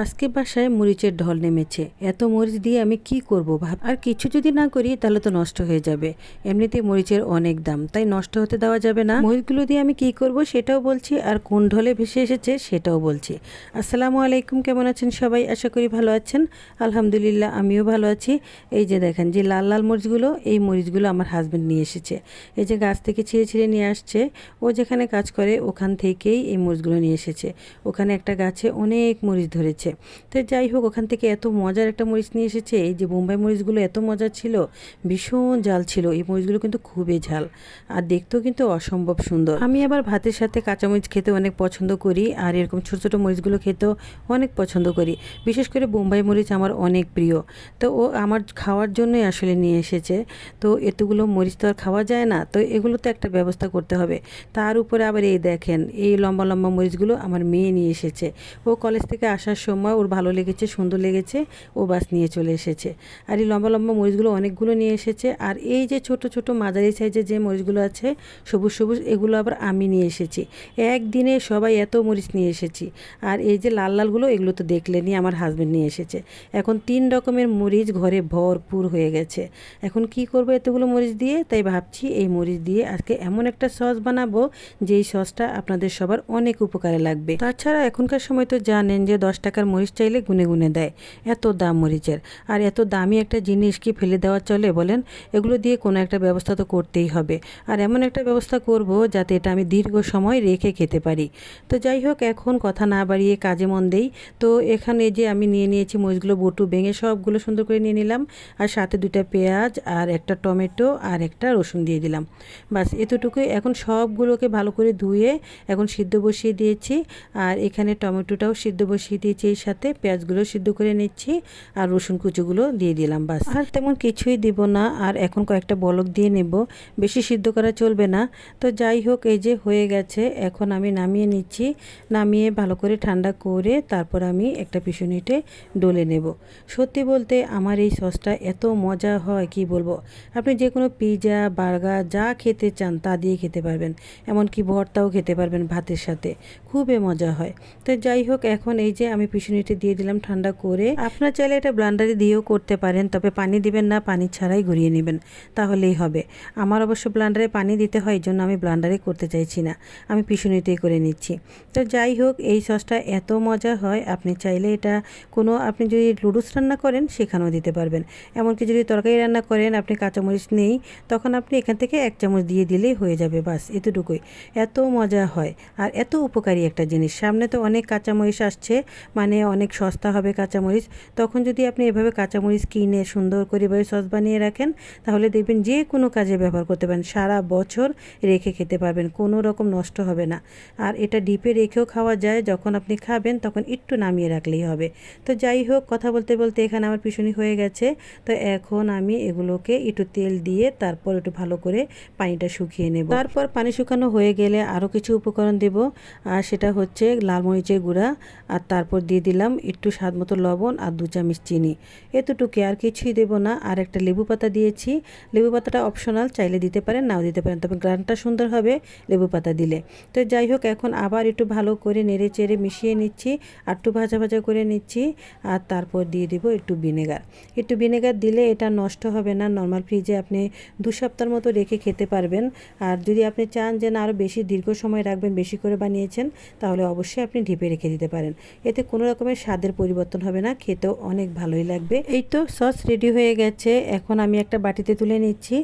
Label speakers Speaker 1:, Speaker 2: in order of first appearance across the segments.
Speaker 1: আজকে বাসায় মরিচের ঢল নেমেছে। এত মরিচ দিয়ে আমি কি করব ভাব? আর কিছু যদি না করি, তাহলে তো নষ্ট হয়ে যাবে। এমনিতে মরিচের অনেক দাম, তাই নষ্ট হতে দেওয়া যাবে না। মরিচগুলো দিয়ে আমি কি করব সেটাও বলছি, আর কোন ঢলে ভেসে এসেছে সেটাও বলছি। আসসালামু আলাইকুম, কেমন আছেন সবাই? আশা করি ভালো আছেন। আলহামদুলিল্লাহ, আমিও ভালো আছি। এই যে দেখেন যে লাল লাল মরিচগুলো, এই মরিচগুলো আমার হাজব্যান্ড নিয়ে এসেছে। এই যে গাছ থেকে ছিঁড়ে ছিঁড়ে নিয়ে আসছে, ও যেখানে কাজ করে, ওখান থেকেই এই মরিচগুলো নিয়ে এসেছে। ওখানে একটা গাছে অনেক মরিচ ধরেছে। তো যাই হোক, ওখান থেকে এত মজার একটা মরিচ নিয়ে এসেছে। এই যে বোম্বাই মরিচগুলো এত মজার ছিল, ভীষণ জাল ছিল। এই মরিচগুলো কিন্তু খুবই ঝাল আর দেখতেও কিন্তু অসম্ভব সুন্দর। আমি আবার ভাতের সাথে কাঁচামরিচ খেতে অনেক পছন্দ করি আর এরকম ছোটো ছোটো মরিচগুলো খেতেও অনেক পছন্দ করি। বিশেষ করে বোম্বাই মরিচ আমার অনেক প্রিয়। তো ও আমার খাওয়ার জন্যই আসলে নিয়ে এসেছে। তো এতগুলো মরিচ তো আর খাওয়া যায় না। তো এগুলো তো একটা ব্যবস্থা করতে হবে। তার উপরে আবার এই দেখেন, এই লম্বা লম্বা মরিচগুলো আমার মেয়ে নিয়ে এসেছে। ও কলেজ থেকে আসার সময় ওর ভালো লেগেছে, সুন্দর লেগেছে, ও বাস নিয়ে চলে এসেছে। আর এই লম্বা লম্বা মরিচগুলো অনেকগুলো নিয়ে এসেছে। আর এই যে ছোট ছোট মাঝারি সাইজের যে মরিচগুলো আছে, সবুজ সবুজ, এগুলো আবার আমি নিয়ে এসেছি। একদিনে সবাই এত মরিচ নিয়ে এসেছি। আর এই যে লাল লালগুলো, এগুলো তো দেখলেনি আমার হাজব্যান্ড নিয়ে এসেছে। এখন তিন রকমের মরিচ ঘরে ভরপুর হয়ে গেছে। এখন কি করব এতগুলো মরিচ দিয়ে? তাই ভাবছি এই মরিচ দিয়ে আজকে এমন একটা সস বানাবো, যেই সসটা আপনাদের সবার অনেক উপকারে লাগবে। তাছাড়া এখনকার সময় তো জানেন যে দশ টাকার মরিচ চাইলে গুনে গুনে দেয়। এত দাম মরিচের। আর এত দামি একটা জিনিস কি ফেলে দেওয়া চলে বলেন? এগুলো দিয়ে কোনো একটা ব্যবস্থা তো করতেই হবে। আর এমন একটা ব্যবস্থা করব যাতে এটা আমি দীর্ঘ সময় রেখে খেতে পারি। তো যাই হোক, এখন কথা না বাড়িয়ে কাজে মন দেই। তো এখানে যে আমি নিয়ে নিয়েছি মরিচগুলো, বটু ভেঙে সবগুলো সুন্দর করে নিয়ে নিলাম। আর সাথে দুটা পেঁয়াজ, আর একটা টমেটো, আর একটা রসুন দিয়ে দিলাম। বাস এতটুকুই। এখন সবগুলোকে ভালো করে ধুয়ে এখন সিদ্ধ বসিয়ে দিয়েছি। আর এখানে টমেটোটাও সিদ্ধ বসিয়ে দিয়েছি। এই সাথে পেঁয়াজগুলো সিদ্ধ করে নিচ্ছি আর রসুন কুচুগুলো দিয়ে দিলাম বাস। আর তেমন কিছুই দিব না, আর এখন কয়েকটা বলক দিয়ে নেব। বেশি সিদ্ধ করা চলবে না। তো যাই হোক, এই যে হয়ে গেছে, এখন আমি নামিয়ে নিচ্ছি। নামিয়ে ভালো করে ঠান্ডা করে তারপর আমি একটা পিছনিটে ডলে নেব। সত্যি বলতে আমার এই সসটা এত মজা হয়, কি বলব? আপনি যে কোনো পিৎজা বার্গার, যা খেতে চান তা দিয়ে খেতে পারবেন। এমনকি ভর্তাও খেতে পারবেন ভাতের সাথে। খুবই মজা হয়। তো যাই হোক, এখন এই যে আমি পিছনিটে দিয়ে দিলাম ঠান্ডা করে। আপনার চাইলে এটা ব্লান্ডারে দিয়েও করতে পারেন, তবে পানি দিবেন না, পানি ছাড়াই ঘুরিয়ে নেবেন। তাহলেই হবে। আমার অবশ্য ব্লান্ডারে পানি দিতে হয় এই জন্য আমি ব্লান্ডারে করতে চাইছি না। আমি পিছনিতেই করে নিচ্ছি। তো যাই হোক, এই সসটা এত মজা হয়, আপনি চাইলে এটা কোনো, আপনি যদি লুডুস রান্না করেন, সেখানেও দিতে পারবেন। এমনকি যদি তরকারি রান্না করেন, আপনি কাঁচামরিচ নেই, তখন আপনি এখান থেকে এক চামচ দিয়ে দিলেই হয়ে যাবে, বাস, এতটুকুই। এত মজা হয়, আর এত উপকারী একটা জিনিস। সামনে তো অনেক কাঁচামরিচ আসছে মানে অনেক সস্তা হবে কাঁচামরিচ, তখন যদি আপনি এভাবে কাঁচামরিচ কিনে সুন্দর করে এভাবে সস বানিয়ে রাখেন, তাহলে দেখবেন যে কোনো কাজে ব্যবহার করতে পারেন। সারা বছর রেখে খেতে পারবেন, কোনো রকম নষ্ট হবে না। আর এটা ডিপে রেখেও খাওয়া যায়, যখন আপনি খাবেন তখন একটু নামিয়ে রাখলেই হবে। তো যাই হোক, কথা বলতে বলতে এখানে আমার পিছনি হয়ে গেছে। তো এখন আমি এগুলোকে একটু তেল দিয়ে তারপর একটু ভালো করে পানিটা শুকিয়ে নেব। তারপর পানি শুকানো হয়ে গেলে আরও কিছু উপকরণ দেব। আর সেটা হচ্ছে লাল মরিচের গুঁড়া, আর তারপর দিয়ে দিলাম একটু স্বাদ মতো লবণ আর দু চামচ চিনি। এতটুকু আর কিছুই দেবো না। আর একটা লেবু পাতা দিয়েছি। লেবু পাতাটা অপশনাল চাইলে দিতে পারেন, নাও দিতে পারেন। তবে গ্রানটা সুন্দর হবে লেবু পাতা দিলে। তো যাই হোক, এখন আবার একটু ভালো করে নেড়ে চেড়ে মিশিয়ে নিচ্ছি আর একটু ভাজা ভাজা করে নিচ্ছি আর তারপর দিয়ে দিব একটু ভিনেগার। একটু ভিনেগার দিলে এটা নষ্ট হবে না। নর্মাল ফ্রিজে আপনি দু সপ্তাহের মতো রেখে খেতে পারবেন। আর যদি আপনি চান যে না আরও বেশি দীর্ঘ সময় রাখবেন, বেশি করে বানিয়েছেন, তাহলে অবশ্যই আপনি ঢিপে রেখে দিতে পারেন। এতে কোনো রকমের স্বাদের পরিবর্তন হবে না, খেতেও অনেক ভালোই লাগবে। এই তো সস রেডি হয়ে গেছে, এখন আমি একটা বাটিতে তুলে নিচ্ছি।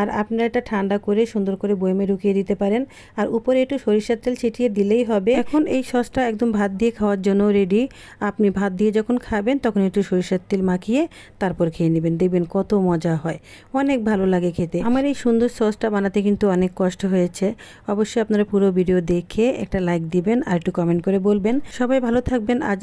Speaker 1: আর আপনারা এটা ঠান্ডা করে সুন্দর করে বয়মে ঢুকিয়ে দিতে পারেন। আর উপরে একটু সরিষার তেল ছিটিয়ে দিলেই হবে। এখন এই সসটা একদম ভাত দিয়ে খাওয়ার জন্য রেডি আপনি ভাত দিয়ে যখন খাবেন, তখন একটু সরিষার তেল মাখিয়ে তারপর খেয়ে নেবেন। দেখবেন কত মজা হয়। অনেক ভালো লাগে খেতে। আমার এই সুন্দর সসটা বানাতে কিন্তু অনেক কষ্ট হয়েছে। অবশ্যই আপনারা পুরো ভিডিও দেখে একটা লাইক দিবেন আর একটু কমেন্ট করে বলবেন। সবাই ভালো থাকবেন। আজ